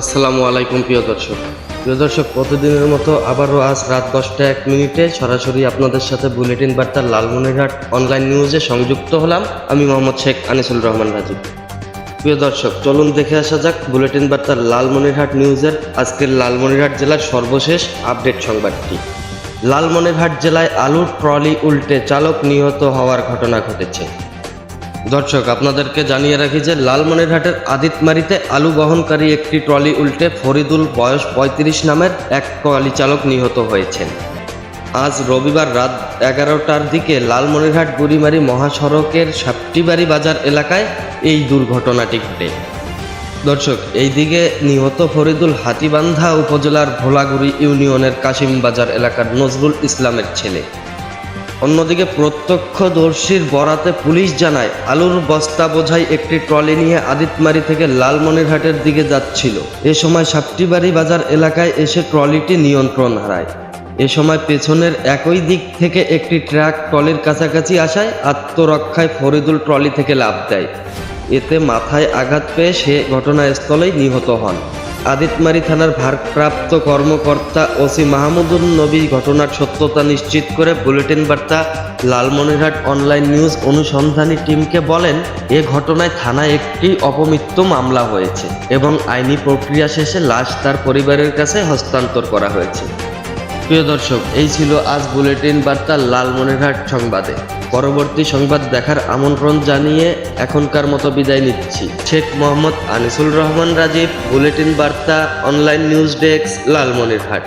আসসালামু আলাইকুম, প্রিয় দর্শক। প্রিয় দর্শক, প্রতিদিনের মতো আবারও আজ রাত দশটা এক মিনিটে সরাসরি আপনাদের সাথে বুলেটিন বার্তার লালমনিরহাট অনলাইন নিউজে সংযুক্ত হলাম। আমি মোহাম্মদ শেখ আনিসুল রহমান রাজীব প্রিয় দর্শক, চলুন দেখে আসা যাক বুলেটিন বার্তার লালমনিরহাট নিউজের আজকের লালমনিরহাট জেলার সর্বশেষ আপডেট সংবাদটি। লালমনিরহাট জেলায় আলুর ট্রলি উল্টে চালক নিহত হওয়ার ঘটনা ঘটেছে। দর্শক, আপনাদেরকে জানিয়ে রাখি যে লালমনিরহাটের আদিতমারিতে আলু বহনকারী একটি ট্রলি উল্টে ফরিদুল বয়স পঁয়ত্রিশ নামের এক ট্রলি চালক নিহত হয়েছেন। আজ রবিবার রাত এগারোটার দিকে লালমনিরহাট বুড়িমারি মহাসড়কের সাপটিবাড়ি বাজার এলাকায় এই দুর্ঘটনাটি ঘটে। দর্শক এই দিকে নিহত ফরিদুল হাতিবান্ধা উপজেলার ভোলাগুড়ি ইউনিয়নের কাশিম বাজার এলাকার নজরুল ইসলামের ছেলে। অন্যদিকে প্রত্যক্ষদর্শীর বরাতে পুলিশ জানায়, আলুর বস্তা বোঝাই একটি ট্রলি নিয়ে আদিতমারি থেকে লালমনিরহাটের দিকে যাচ্ছিল। এ সময় সাপটিবাড়ি বাজার এলাকায় এসে ট্রলিটি নিয়ন্ত্রণ হারায়। এ সময় পেছনের একই দিক থেকে একটি ট্রাক ট্রলির কাছাকাছি আসায় আত্মরক্ষায় ফরিদুল ট্রলি থেকে লাভ দেয়। এতে মাথায় আঘাত পেয়ে সে ঘটনাস্থলেই নিহত হন। আদিতমারি থানার ভারপ্রাপ্ত কর্মকর্তা ওসি মাহমুদুল নবী ঘটনার সত্যতা নিশ্চিত করে বুলেটিন বার্তা লালমনিরহাট অনলাইন নিউজ অনুসন্ধানী টিমকে বলেন, এ ঘটনায় থানায় একটি অপমৃত্যু মামলা হয়েছে এবং আইনি প্রক্রিয়া শেষে লাশ তার পরিবারের কাছে হস্তান্তর করা হয়েছে। প্রিয় দর্শক, এই ছিল আজ বুলেটিন বার্তা লালমনিরহাট সংবাদে। পরবর্তী সংবাদ দেখার আমন্ত্রণ জানিয়ে এখনকার মতো বিদায় নিচ্ছি। শেখ মোহাম্মদ আনিসুল রহমান রাজীব, বুলেটিন বার্তা, অনলাইন নিউজ ডেস্ক, লালমনিরহাট।